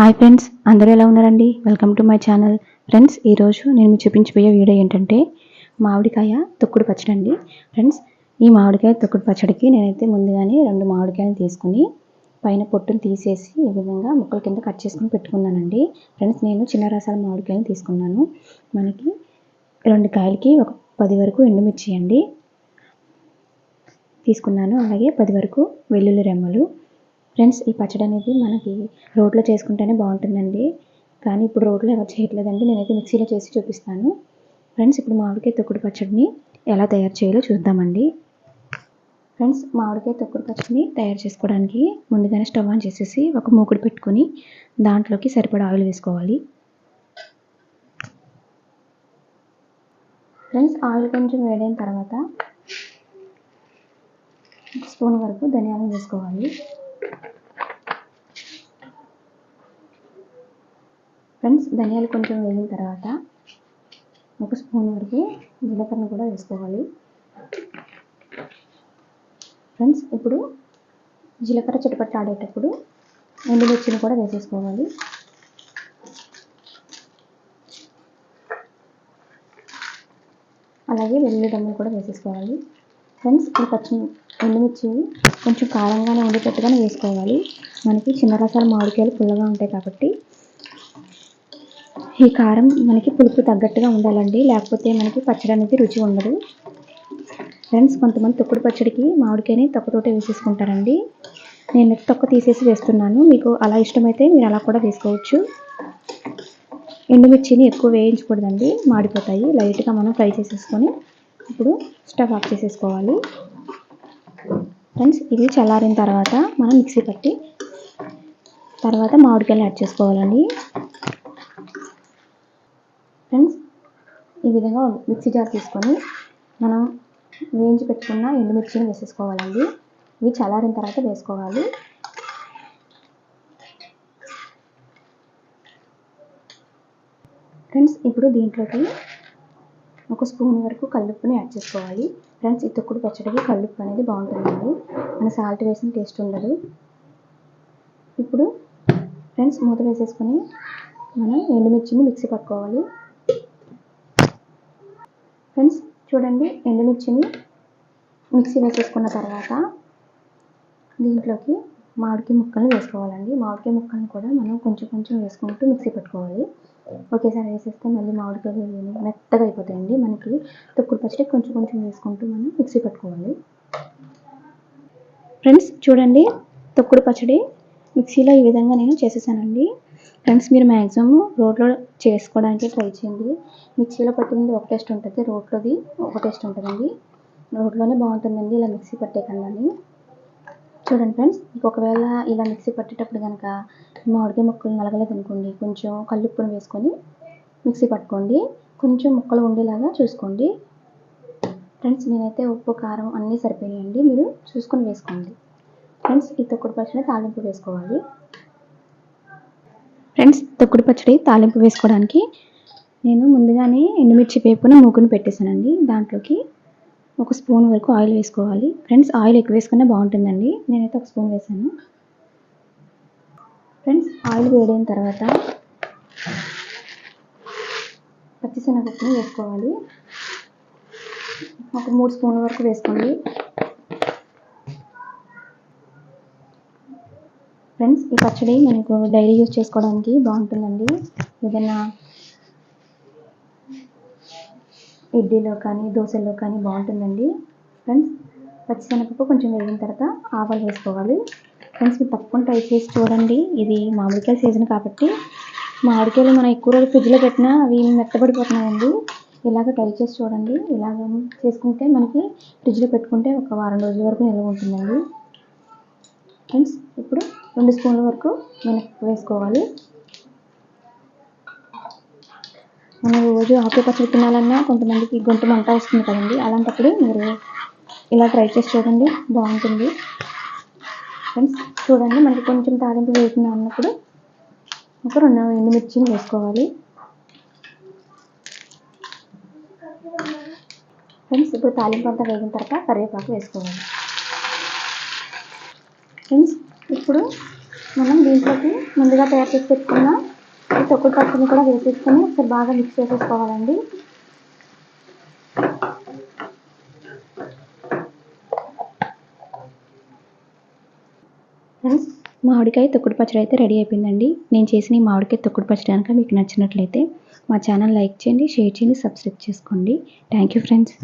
Hi friends అందరూ ఎలా ఉన్నారండి? Welcome to my channel. Friends ఈరోజు నేను మీకు చూపించబోయే వీడియో ఏంటంటే మామిడికాయ తొక్కుడు పచ్చడి అండి. ఫ్రెండ్స్ ఈ మామిడికాయ తొక్కుడు పచ్చడికి నేనైతే ముందుగానే రెండు మామిడికాయలు తీసుకుని పైన పొట్టును తీసేసి ఈ విధంగా ముక్కల కింద కట్ చేసుకుని పెట్టుకున్నానండి. ఫ్రెండ్స్ నేను చిన్న రసాల మామిడికాయలు తీసుకున్నాను. మనకి రెండు కాయలకి ఒక పది వరకు ఎండుమిర్చి అండి. తీసుకున్నాను. అలాగే పది వరకు వెల్లుల్లి రెమ్మలు. ఫ్రెండ్స్ ఈ పచ్చడి అనేది మనకి రోట్లో చేసుకుంటేనే బాగుంటుందండి. కానీ ఇప్పుడు రోట్లో ఎవరు చేయట్లేదండి. నేనైతే మిక్సీలో చేసి చూపిస్తాను. ఫ్రెండ్స్ ఇప్పుడు మామిడికాయ తొక్కుడు పచ్చడిని ఎలా తయారు చేయాలో చూద్దామండి. ఫ్రెండ్స్ మామిడికాయ తొక్కుడు పచ్చడిని తయారు చేసుకోవడానికి ముందుగానే స్టవ్ ఆన్ చేసేసి ఒక మూకుడు పెట్టుకొని దాంట్లోకి సరిపడా ఆయిల్ వేసుకోవాలి. ఫ్రెండ్స్ ఆయిల్ కొంచెం వేడైన తర్వాత స్పూన్ వరకు ధనియాలు వేసుకోవాలి. ఫ్రెండ్స్ ధనియాలు కొంచెం వేగిన తర్వాత ఒక స్పూన్ వరకు జీలకర్ర కూడా వేసుకోవాలి. ఫ్రెండ్స్ ఇప్పుడు జీలకర్ర చిటపట్ట ఆడేటప్పుడు ఎండుమిర్చిని కూడా వేసేసుకోవాలి. అలాగే వెల్లుల్లి దమ్ములు కూడా వేసేసుకోవాలి. ఫ్రెండ్స్ ఈ పచ్చి ఎండుమిర్చి కొంచెం కారంగానే ఉండేటట్టుగానే వేసుకోవాలి. మనకి చిన్న రసాలు మామిడికాయలు పుల్లగా ఉంటాయి కాబట్టి ఈ కారం మనకి పులుపు తగ్గట్టుగా ఉండాలండి. లేకపోతే మనకి పచ్చడి అనేది రుచి ఉండదు. ఫ్రెండ్స్ కొంతమంది తొక్కుడు పచ్చడికి మామిడికాయని తొక్కతోటే వేసేసుకుంటారండి. నేను తొక్క తీసేసి వేస్తున్నాను. మీకు అలా ఇష్టమైతే మీరు అలా కూడా వేసుకోవచ్చు. ఎండుమిర్చిని ఎక్కువ వేయించకూడదండి. మాడిపోతాయి. లైట్గా మనం ఫ్రై చేసేసుకొని ఇప్పుడు స్టవ్ ఆఫ్ చేసేసుకోవాలి. ఫ్రెండ్స్ ఇది చల్లారిన తర్వాత మనం మిక్సీ పట్టి తర్వాత మామిడికాయలు యాడ్ చేసుకోవాలండి. ఫ్రెండ్స్ ఈ విధంగా మిక్సీ జార్ తీసుకొని మనం వేయించి పెట్టుకున్న ఎండుమిర్చిని వేసేసుకోవాలండి. ఇవి చల్లారిన తర్వాత వేసుకోవాలి. ఫ్రెండ్స్ ఇప్పుడు దీంట్లోకి ఒక స్పూన్ వరకు కల్లుప్పుని యాడ్ చేసుకోవాలి. ఫ్రెండ్స్ ఈ తొక్కుడు పచ్చడికి కల్లుప్పు అనేది బాగుంటుందండి. మన సాల్ట్ వేసిన టేస్ట్ ఉండదు. ఇప్పుడు ఫ్రెండ్స్ మూత వేసేసుకొని మనం ఎండుమిర్చిని మిక్సీ పట్టుకోవాలి. ఫ్రెండ్స్ చూడండి ఎండుమిర్చిని మిక్సీ వేసేసుకున్న తర్వాత దీంట్లోకి మామిడికాయ ముక్కలు వేసుకోవాలండి. మామిడికాయ ముక్కలను కూడా మనం కొంచెం కొంచెం వేసుకుంటూ మిక్సీ పెట్టుకోవాలి. ఒకేసారి వేసేస్తే మళ్ళీ మామిడికాయలు మెత్తగా అయిపోతాయండి. మనకి తొక్కుడు పచ్చడి కొంచెం కొంచెం వేసుకుంటూ మనం మిక్సీ పెట్టుకోవాలి. ఫ్రెండ్స్ చూడండి తొక్కుడు పచ్చడి మిక్సీలో ఈ విధంగా నేను చేసేసానండి. ఫ్రెండ్స్ మీరు మ్యాక్సిమం రోట్లో చేసుకోవడానికి ట్రై చేయండి. మిక్సీలో పట్టింది ఒక టేస్ట్ ఉంటుంది రోట్లోది ఒక టేస్ట్ ఉంటుందండి. రోట్లోనే బాగుంటుందండి ఇలా మిక్సీ పట్టే కన్నాని చూడండి ఫ్రెండ్స్ మీకు ఒకవేళ ఇలా మిక్సీ పట్టేటప్పుడు కనుక మామిడికాయ ముక్కలు నలగలేదు అనుకోండి కొంచెం కల్లుప్పును వేసుకొని మిక్సీ పట్టుకోండి. కొంచెం ముక్కలు ఉండేలాగా చూసుకోండి. ఫ్రెండ్స్ నేనైతే ఉప్పు కారం అన్నీ సరిపోయాయండి మీరు చూసుకొని వేసుకోండి. ఫ్రెండ్స్ ఈ తొక్కుడు పచ్చడి తాలింపు వేసుకోవాలి. ఫ్రెండ్స్ తొక్కుడు పచ్చడి తాలింపు వేసుకోవడానికి నేను ముందుగానే ఎండుమిర్చి వేపున మూకుని పెట్టేశానండి. దాంట్లోకి ఒక స్పూన్ వరకు ఆయిల్ వేసుకోవాలి. ఫ్రెండ్స్ ఆయిల్ ఎక్కువ వేసుకునే బాగుంటుందండి. నేనైతే ఒక స్పూన్ వేసాను ఫ్రెండ్స్ ఆయిల్ వేడైన తర్వాత పచ్చిశనగపప్పుని వేసుకోవాలి. ఒక మూడు స్పూన్ల వరకు వేసుకోండి. ఫ్రెండ్స్ ఈ పచ్చడి మనకు డైలీ యూజ్ చేసుకోవడానికి బాగుంటుందండి. ఏదైనా ఇడ్లీలో కానీ దోశల్లో కానీ బాగుంటుందండి. ఫ్రెండ్స్ పచ్చిశనగపప్పు కొంచెం వేగిన తర్వాత ఆవాలు వేసుకోవాలి. ఫ్రెండ్స్ మీరు తప్పకుండా ట్రై చేసి చూడండి. ఇది మామిడికాయ సీజన్ కాబట్టి మామిడికాయలు మనం ఎక్కువ రోజులు ఫ్రిడ్జ్లో పెట్టినా అవి మెత్తబడిపోతున్నాయండి. ఇలాగ ట్రై చేసి చూడండి. ఇలాగ చేసుకుంటే మనకి ఫ్రిడ్జ్లో పెట్టుకుంటే ఒక వారం రోజుల వరకు నిల్వ ఉంటుందండి. ఫ్రెండ్స్ ఇప్పుడు రెండు స్పూన్ల వరకు మినపప్పు వేసుకోవాలి. మనం రోజు ఆకు పచ్చడి తినాలన్నా కొంతమందికి గొంతు మంట వస్తుంది కదండి. అలాంటప్పుడు మీరు ఇలా ట్రై చేసి చూడండి. బాగుంటుంది. ఫ్రెండ్స్ చూడండి. మనకి కొంచెం తాలింపు వేసిన అన్నప్పుడు ఒక రెండు ఎండుమిర్చిని వేసుకోవాలి. ఫ్రెండ్స్ ఇప్పుడు తాలింపు అంతా వేగిన తర్వాత కరివేపాకు వేసుకోవాలి. ఫ్రెండ్స్ ఇప్పుడు మనం దీంట్లోకి ముందుగా తయారు చేసి పెట్టుకున్న ఈ తొక్కుడు పచ్చడిని కూడా వేసేసుకొని ఒకసారి బాగా మిక్స్ చేసేసుకోవాలండి. మామిడికాయ తొక్కుడు పచ్చడి అయితే రెడీ అయిపోయిందండి. నేను చేసిన ఈ మామిడికాయ తొక్కుడు పచ్చడి కనుక మీకు నచ్చినట్లయితే మా ఛానల్ లైక్ చేయండి షేర్ చేయండి సబ్స్క్రైబ్ చేసుకోండి. Thank you friends